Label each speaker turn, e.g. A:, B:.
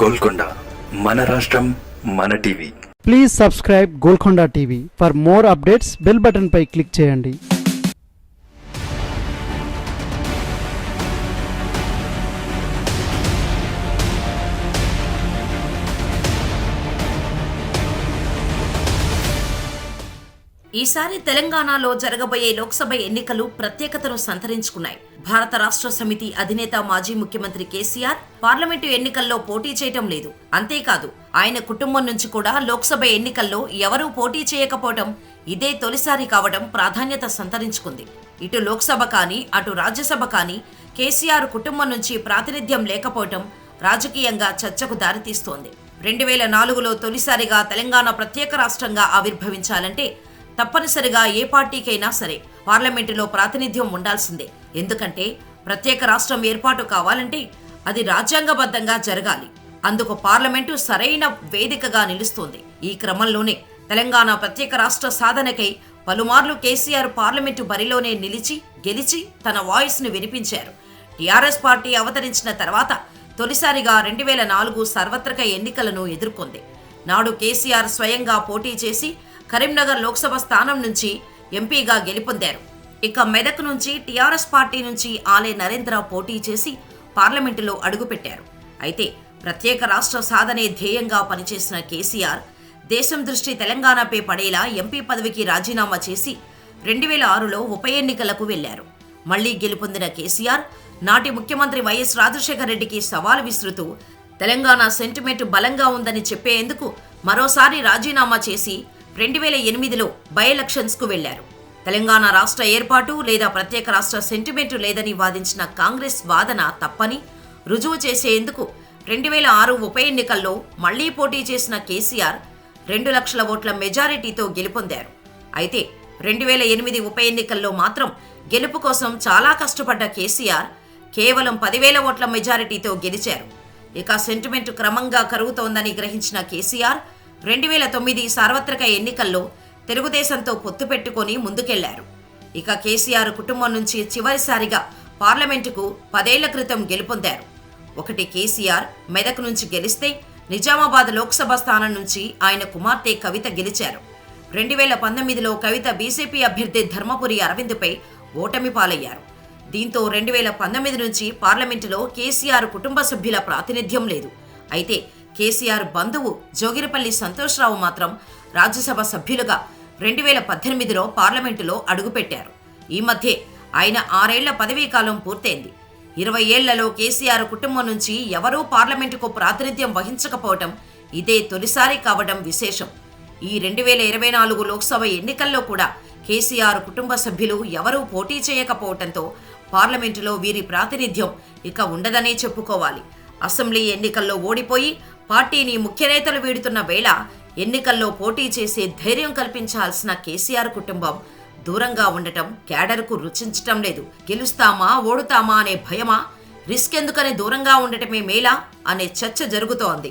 A: గోల్కొండ మన రాష్ట్రం మన TV.
B: Please subscribe Golconda TV for more updates bell button pi click చేయండి.
C: ఈసారి తెలంగాణలో జరగబోయే లోక్సభ ఎన్నికలు ప్రత్యేకతను సంతరించుకున్నాయి. భారత రాష్ట్ర సమితి అధినేత మాజీ ముఖ్యమంత్రి కేసీఆర్ పార్లమెంటు ఎన్నికల్లో పోటీ చేయటం లేదు. అంతేకాదు ఆయన కుటుంబం నుంచి కూడా లోక్సభ ఎన్నికల్లో ఎవరూ పోటీ చేయకపోవడం ఇదే తొలిసారి కావడం ప్రాధాన్యత సంతరించుకుంది. ఇటు లోక్సభ కానీ అటు రాజ్యసభ కానీ కేసీఆర్ కుటుంబం నుంచి ప్రాతినిధ్యం లేకపోవటం రాజకీయంగా చర్చకు దారితీస్తోంది. రెండు వేల నాలుగులో తొలిసారిగా తెలంగాణ ప్రత్యేక రాష్ట్రంగా ఆవిర్భవించాలంటే తప్పనిసరిగా ఏ పార్టీకైనా సరే పార్లమెంటులో ప్రాతినిధ్యం ఉండాల్సిందే. ఎందుకంటే ప్రత్యేక రాష్ట్రం ఏర్పాటు కావాలంటే అది రాజ్యాంగబద్ధంగా జరగాలి. అందుకు పార్లమెంటు సరైన వేదికగా నిలుస్తోంది. ఈ క్రమంలోనే తెలంగాణ ప్రత్యేక రాష్ట్ర సాధనకై పలుమార్లు కేసీఆర్ పార్లమెంటు బరిలోనే నిలిచి గెలిచి తన వాయిస్ను వినిపించారు. టీఆర్ఎస్ పార్టీ అవతరించిన తర్వాత తొలిసారిగా రెండు వేల నాలుగు సార్వత్రిక ఎన్నికలను ఎదుర్కొంది. నాడు కేసీఆర్ స్వయంగా పోటీ చేసి కరీంనగర్ లోక్సభ స్థానం నుంచి ఎంపీగా గెలుపొందారు. ఇక మెదక్ నుంచి టీఆర్ఎస్ పార్టీ నుంచి ఆలే నరేంద్ర పోటీ చేసి పార్లమెంటులో అడుగుపెట్టారు. అయితే ప్రత్యేక రాష్ట్ర సాధనే ధ్యేయంగా పనిచేసిన కేసీఆర్ దేశం దృష్టి తెలంగాణపై పడేలా ఎంపీ పదవికి రాజీనామా చేసి రెండు వేల ఆరులో ఉప ఎన్నికలకు వెళ్ళారు మళ్ళీ గెలుపొందిన కేసీఆర్ నాటి ముఖ్యమంత్రి వైఎస్ రాజశేఖర రెడ్డికి సవాల్ విసురుతూ తెలంగాణ సెంటిమెంట్ బలంగా ఉందని చెప్పేందుకు మరోసారి రాజీనామా చేసి రెండు వేల ఎనిమిదిలో బై ఎలక్షన్స్కు వెళ్ళారు. తెలంగాణ రాష్ట్ర ఏర్పాటు లేదా ప్రత్యేక రాష్ట్ర సెంటిమెంటు లేదని వాదించిన కాంగ్రెస్ వాదన తప్పని రుజువు చేసేందుకు రెండు వేల ఆరు ఉప ఎన్నికల్లో మళ్ళీ పోటీ చేసిన కేసీఆర్ రెండు లక్షల ఓట్ల మెజారిటీతో గెలుపొందారు. అయితే రెండు వేల ఎనిమిది ఉప ఎన్నికల్లో మాత్రం గెలుపు కోసం చాలా కష్టపడ్డ కేసీఆర్ కేవలం పదివేల ఓట్ల మెజారిటీతో గెలిచారు. ఇక సెంటిమెంట్ క్రమంగా కరుగుతోందని గ్రహించిన కేసీఆర్ రెండు వేల తొమ్మిది సార్వత్రిక ఎన్నికల్లో తెలుగుదేశంతో పొత్తు పెట్టుకొని ముందుకెళ్ళారు. ఇక కేసీఆర్ కుటుంబం నుంచి చివరిసారిగా పార్లమెంటుకు పదేళ్ళ క్రితం గెలుపొందారు. ఒకటి కేసీఆర్ మెదక్ నుంచి గెలిస్తే నిజామాబాద్ లోక్సభ స్థానం నుంచి ఆయన కుమార్తె కవిత గెలిచారు. రెండు వేల పంతొమ్మిదిలో కవిత బీజేపీ అభ్యర్థి ధర్మపురి అరవింద్పై ఓటమి పాలయ్యారు. దీంతో రెండు వేల పంతొమ్మిది నుంచి పార్లమెంటులో కేసీఆర్ కుటుంబ సభ్యుల ప్రాతినిధ్యం లేదు. అయితే కేసీఆర్ బంధువు జోగిరపల్లి సంతోష్రావు మాత్రం రాజ్యసభ సభ్యులుగా రెండు వేల పద్దెనిమిదిలో పార్లమెంటులో అడుగుపెట్టారు. ఈ మధ్యే ఆయన ఆరేళ్ళ పదవీ కాలం పూర్తయింది. ఇరవై ఏళ్ళలో కేసీఆర్ కుటుంబం నుంచి ఎవరూ పార్లమెంటుకు ప్రాతినిధ్యం వహించకపోవటం ఇదే తొలిసారి కావడం విశేషం. ఈ రెండు వేల ఇరవై నాలుగు లోక్సభ ఎన్నికల్లో కూడా కేసీఆర్ కుటుంబ సభ్యులు ఎవరూ పోటీ చేయకపోవటంతో పార్లమెంటులో వీరి ప్రాతినిధ్యం ఇక ఉండదనే చెప్పుకోవాలి. అసెంబ్లీ ఎన్నికల్లో ఓడిపోయి పార్టీని ముఖ్య నేతలు వీడుతున్న వేళ ఎన్నికల్లో పోటీ చేసే ధైర్యం కల్పించాల్సిన కేసీఆర్ కుటుంబం దూరంగా ఉండటం క్యాడర్కు రుచించటం లేదు. గెలుస్తామా ఓడుతామా అనే భయమా రిస్క్ ఎందుకని దూరంగా ఉండటమే మేలా అనే చర్చ జరుగుతోంది.